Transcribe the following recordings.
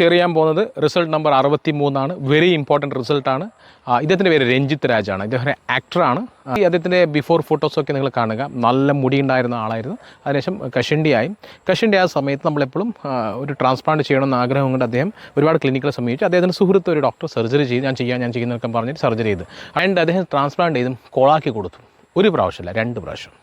Share ചെയ്യാൻ പോകുന്നത് result number അറുപത്തി മൂന്നാണ് വെരി ഇമ്പോർട്ടന്റ് റിസൾട്ടാണ് ഇദ്ദേഹത്തിന്റെ പേര് രഞ്ജിത്ത് രാജാണ്. ഇദ്ദേഹം ആക്ടറാണ് ഈ അദ്ദേഹത്തിന്റെ ബിഫോർ ഫോട്ടോസൊക്കെ നിങ്ങൾ കാണുക. നല്ല മുടി ഉണ്ടായിരുന്ന ആളായിരുന്നു. അതിനുശേഷം കഷണ്ടിയായി ആ സമയത്ത് നമ്മളെപ്പോഴും ഒരു ട്രാൻസ്പ്ലാന്റ് ചെയ്യണമെന്ന് ആഗ്രഹം കൊണ്ട് അദ്ദേഹം ഒരുപാട് ക്ലിനിക്കുകളെ സമീപിച്ചു. അദ്ദേഹത്തിന്റെ സുഹൃത്ത് ഒരു ഡോക്ടർ സർജറി ചെയ്ത്. ഞാൻ ചെയ്യാൻ ഞാൻ ചെയ്യുന്നതൊക്കെ പറഞ്ഞിട്ട് സർജറി ചെയ്ത്. ആൻഡ് അദ്ദേഹം ട്രാൻസ്പ്ലാന്റ് ചെയ്തും കോളാക്കി കൊടുത്തു. ഒരു പ്രാവശ്യമല്ല രണ്ട് പ്രാവശ്യം.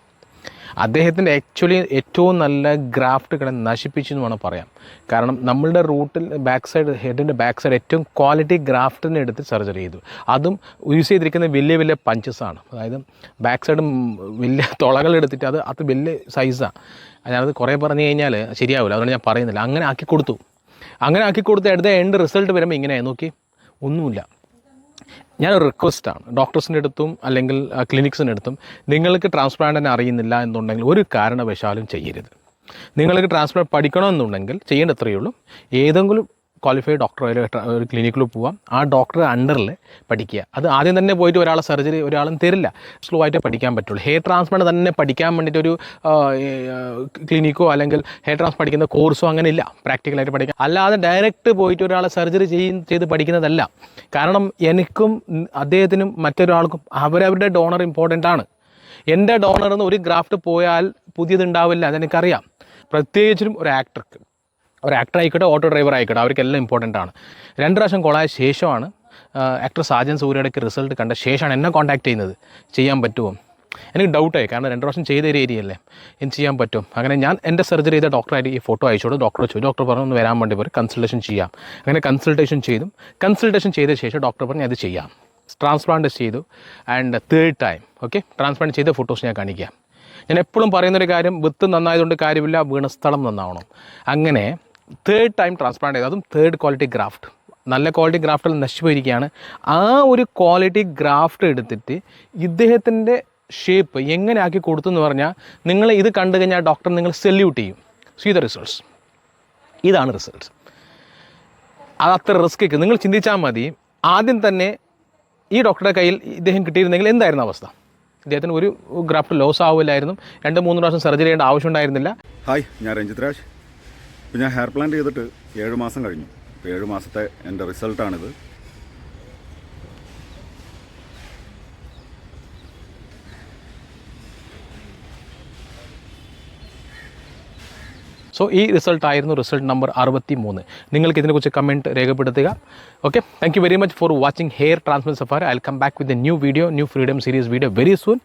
അദ്ദേഹത്തിന്റെ ആക്ച്വലി ഏറ്റവും നല്ല ഗ്രാഫ്റ്റ് കിടന്ന് നശിപ്പിച്ചു എന്ന് വേണം പറയാം കാരണം നമ്മളുടെ റൂട്ടിൽ ബാക്ക് സൈഡ് ഹെഡിന്റെ ബാക്ക് സൈഡ് ഏറ്റവും ക്വാളിറ്റി ഗ്രാഫ്റ്റിനെ എടുത്ത് സർജറി ചെയ്തു. അതും യൂസ് ചെയ്തിരിക്കുന്ന വലിയ വലിയ പഞ്ചസാണ് അതായത് ബാക്ക് സൈഡ് വലിയ തുളകൾ എടുത്തിട്ട് അത് അത് വലിയ സൈസാണ് ഞാനത് കുറേ പറഞ്ഞു കഴിഞ്ഞാൽ ശരിയാവില്ല. അതുകൊണ്ട് ഞാൻ പറയുന്നില്ല. അങ്ങനെ ആക്കി കൊടുത്തു. അങ്ങനെ ആക്കി കൊടുത്ത് എടുത്ത എൻഡ് റിസൾട്ട് വരുമ്പോൾ ഇങ്ങനെയായി. നോക്കി. ഒന്നുമില്ല. ഞാനൊരു റിക്വസ്റ്റാണ് ഡോക്ടേഴ്സിന്റെ അടുത്തും അല്ലെങ്കിൽ ക്ലിനിക്സിന്റെ അടുത്തും നിങ്ങൾക്ക് ട്രാൻസ്പ്ലാന്റിനെ അറിയുന്നില്ല എന്നുണ്ടെങ്കിൽ ഒരു കാരണവശാലും ചെയ്യരുത്. നിങ്ങൾക്ക് ട്രാൻസ്പ്ലാന്റ് പഠിക്കണമെന്നുണ്ടെങ്കിൽ ചെയ്യേണ്ട അത്രയേ ഉള്ളൂ. ഏതെങ്കിലും ക്വാളിഫൈഡ് ഡോക്ടർ ഒരു ക്ലിനിക്കിൽ പോവാം. ആ ഡോക്ടറെ അണ്ടറിൽ പഠിക്കുക. അത് ആദ്യം തന്നെ പോയിട്ട് ഒരാളെ സർജറി ഒരാളും തരില്ല. സ്ലോ ആയിട്ട് പഠിക്കാൻ പറ്റുള്ളൂ. ഹെയർ ട്രാൻസ്പ്ലാന്റ് തന്നെ പഠിക്കാൻ വേണ്ടിയിട്ട് ഒരു ക്ലിനിക്കോ അല്ലെങ്കിൽ ഹെയർ ട്രാൻസ് പഠിക്കുന്ന കോഴ്സോ അങ്ങനെ ഇല്ല. പ്രാക്ടിക്കലായിട്ട് പഠിക്കാൻ. അല്ലാതെ ഡയറക്റ്റ് പോയിട്ട് ഒരാളെ സർജറി ചെയ്യും ചെയ്ത് പഠിക്കുന്നതല്ല. കാരണം എനിക്കും അദ്ദേഹത്തിനും മറ്റൊരാൾക്കും അവരവരുടെ ഡോണർ ഇമ്പോർട്ടന്റ് ആണ്. എന്റെ ഡോണറിൽ നിന്ന് ഒരു ഗ്രാഫ്റ്റ് പോയാൽ പുതിയതുണ്ടാവില്ല. അതെനിക്കറിയാം. പ്രത്യേകിച്ചും ഒരു ആക്ടർക്ക് ഒരു ആക്ടർ ആയിക്കോട്ടെ ഓട്ടോ ഡ്രൈവർ ആയിക്കോട്ടെ അവർക്കെല്ലാം ഇമ്പോർട്ടന്റ് ആണ്. രണ്ട് പ്രാവശ്യം കൊളായ ശേഷമാണ് ആക്ടർ സാജൻ സൂര്യയുടെയൊക്കെ റിസൾട്ട് കണ്ട ശേഷമാണ് എന്നെ കോൺടാക്ട് ചെയ്യുന്നത്. ചെയ്യാൻ പറ്റുമോ എനിക്ക് ഡൗട്ടായി കാരണം രണ്ട് പ്രാവശ്യം ചെയ്ത ഒരു ഏരിയ അല്ലേ? എന്ത് ചെയ്യാൻ പറ്റും. അങ്ങനെ ഞാൻ എന്റെ സർജറി ചെയ്ത ഡോക്ടറായിട്ട് ഈ ഫോട്ടോ അയച്ചോട് ഡോക്ടർ ചോദിച്ചു ഡോക്ടർ പറഞ്ഞു ഒന്ന് വരാൻ വേണ്ടി പോയി കൺസൾട്ടേഷൻ ചെയ്യാം. അങ്ങനെ കൺസൾട്ടേഷൻ ചെയ്തു. കൺസൾട്ടേഷൻ ചെയ്ത ശേഷം ഡോക്ടർ പറഞ്ഞു അത് ചെയ്യാം. ട്രാൻസ്പ്ലാന്റ് ചെയ്തു. And third time okay transplant ചെയ്ത ഫോട്ടോസ് ഞാൻ കാണിക്കാം. ഞാൻ എപ്പോഴും പറയുന്നൊരു കാര്യം വിത്ത് നന്നായതുകൊണ്ട് കാര്യമില്ല വീണ സ്ഥലം നന്നാവണം. അങ്ങനെ തേർഡ് ടൈം ട്രാൻസ്പ്ലാന്റ് ചെയ്തു. അതും തേർഡ് ക്വാളിറ്റി ഗ്രാഫ്റ്റ് നല്ല ക്വാളിറ്റി ഗ്രാഫ്റ്റിൽ നശിച്ചുപോയിരിക്കുകയാണ്. ആ ഒരു ക്വാളിറ്റി ഗ്രാഫ്റ്റ് എടുത്തിട്ട് ഇദ്ദേഹത്തിന്റെ ഷേപ്പ് എങ്ങനെ ആക്കി കൊടുത്തു എന്ന് പറഞ്ഞാൽ നിങ്ങൾ ഇത് കണ്ടു കഴിഞ്ഞാൽ ഡോക്ടർ നിങ്ങൾ സെല്യൂട്ട് ചെയ്യും. സീ ദ റിസൾട്ട്സ് ഇതാണ് റിസൾട്ട്സ് അത് അത്ര റിസ്ക് നിങ്ങൾ ചിന്തിച്ചാൽ മതി ആദ്യം തന്നെ ഈ ഡോക്ടറുടെ കയ്യിൽ ഇദ്ദേഹം കിട്ടിയിരുന്നെങ്കിൽ എന്തായിരുന്നു അവസ്ഥ? ഇദ്ദേഹത്തിന് ഒരു ഗ്രാഫ്റ്റ് ലോസ് ആവില്ലായിരുന്നു. രണ്ട് മൂന്ന് പ്രാവശ്യം സർജറി ചെയ്യേണ്ട ആവശ്യം ഉണ്ടായിരുന്നില്ല. ഹായ് ഞാൻ രഞ്ജിത് രാജ്. ഇപ്പോൾ ഞാൻ ഹെയർ പ്ലാന്റ് ചെയ്തിട്ട് ഏഴ് മാസം കഴിഞ്ഞു. ഇപ്പോൾ ഏഴ് മാസത്തെ എന്റെ റിസൾട്ടാണിത് സോ ഈ റിസൾട്ട് ആയിരുന്നു റിസൾട്ട് നമ്പർ അറുപത്തി മൂന്ന് നിങ്ങൾക്ക് ഇതിനെക്കുറിച്ച് കമന്റ് രേഖപ്പെടുത്തുക. Okay thank you very much for watching hair transmit സഫാർ I come back with a new video new freedom series video very soon